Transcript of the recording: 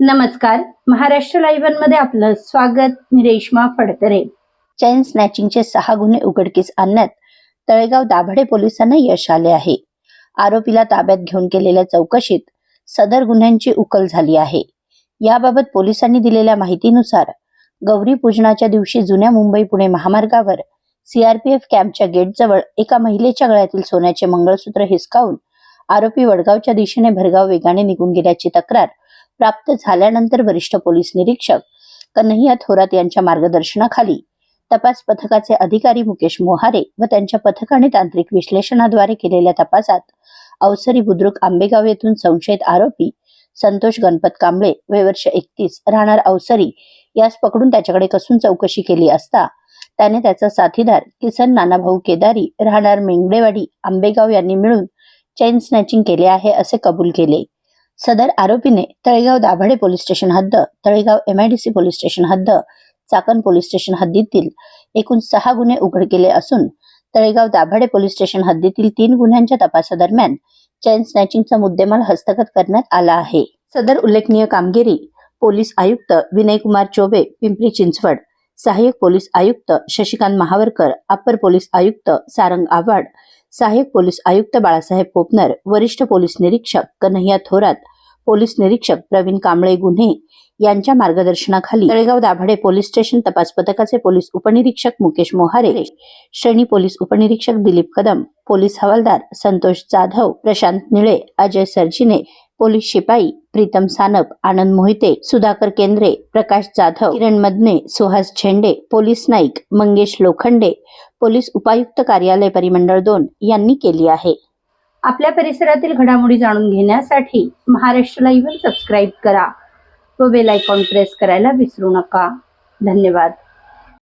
नमस्कार. महाराष्ट्र लाईव्हमध्ये आपलं स्वागत. मी रेश्मा फडतरे. चैन स्नॅचिंगचे सहा गुन्हे उघडकीस आणण्यात तळेगाव दाभडे पोलिसांना यश आले आहे. आरोपीला ताब्यात घेऊन केलेल्या चौकशीत सदर गुन्ह्यांची उकल झाली आहे. याबाबत पोलिसांनी दिलेल्या माहितीनुसार गौरी पूजनाच्या दिवशी जुन्या मुंबई पुणे महामार्गावर सीआरपीएफ कॅम्पच्या गेटजवळ एका महिलेच्या गळ्यातील सोन्याचे मंगळसूत्र हिसकावून आरोपी वडगावच्या दिशेने भरगाव वेगाने निघून गेल्याची तक्रार प्राप्त झाल्यानंतर वरिष्ठ पोलीस निरीक्षक कन्हैया थोरात यांच्या मार्गदर्शनाखाली तपास पथकाचे अधिकारी मुकेश मोहारे व त्यांच्या पथकाने तांत्रिक विश्लेषणाद्वारे केलेल्या तपासात अवसरी बुद्रुक आंबेगाव येथून संशयित आरोपी संतोष गणपत कांबळे वे वर्ष एकतीस राहणार अवसरी यास पकडून त्याच्याकडे कसून चौकशी केली असता त्याने त्याचा साथीदार किसन नानाभाऊ केदारी राहणार मेंगडेवाडी आंबेगाव यांनी मिळून चेन स्नॅचिंग केले आहे असे कबूल केले. सदर आरोपीने तळेगाव दाभाडे पोलीस स्टेशन हद्द तळेगाव एमआयडीसी पोलीस स्टेशन हद्द चाकण पोलीस स्टेशन हद्दीतील एकूण सहा गुन्हे उघड केले असून तळेगाव दाभाडे पोलीस स्टेशन हद्दीतील तीन गुन्ह्यांच्या तपासादरम्यान चैन स्नॅचिंगचा मुद्देमाल हस्तगत करण्यात आला आहे. सदर उल्लेखनीय कामगिरी पोलीस आयुक्त विनयकुमार चोबे पिंपरी चिंचवड सहाय्यक पोलीस आयुक्त शशिकांत महावरकर अप्पर पोलीस आयुक्त सारंग आव्हाड सहाय्यक पोलीस आयुक्त बाळासाहेब पोपनर वरिष्ठ पोलीस निरीक्षक कन्हैया थोरात पोलीस निरीक्षक प्रवीण कांबळे गुन्हे यांच्या मार्गदर्शनाखाली तळेगाव दाभाडे पोलीस स्टेशन तपास पथकाचे पोलीस उपनिरीक्षक मुकेश मोहारे श्रेणी पोलीस उपनिरीक्षक दिलीप कदम पोलीस हवालदार संतोष जाधव प्रशांत निळे अजय सरजिने पोलीस शिपाई प्रीतम सानप आनंद मोहिते सुधाकर केंद्रे प्रकाश जाधव किरण मदने सुहास झेंडे पोलीस नाईक मंगेश लोखंडे पोलीस उपायुक्त कार्यालय परिमंडळ दोन यांनी केली आहे. आपल्या परिसरातील घडामोडी जाणून घेण्यासाठी महाराष्ट्र लाईव्ह सबस्क्राईब करा व बेल आयकॉन प्रेस करायला विसरू नका. धन्यवाद.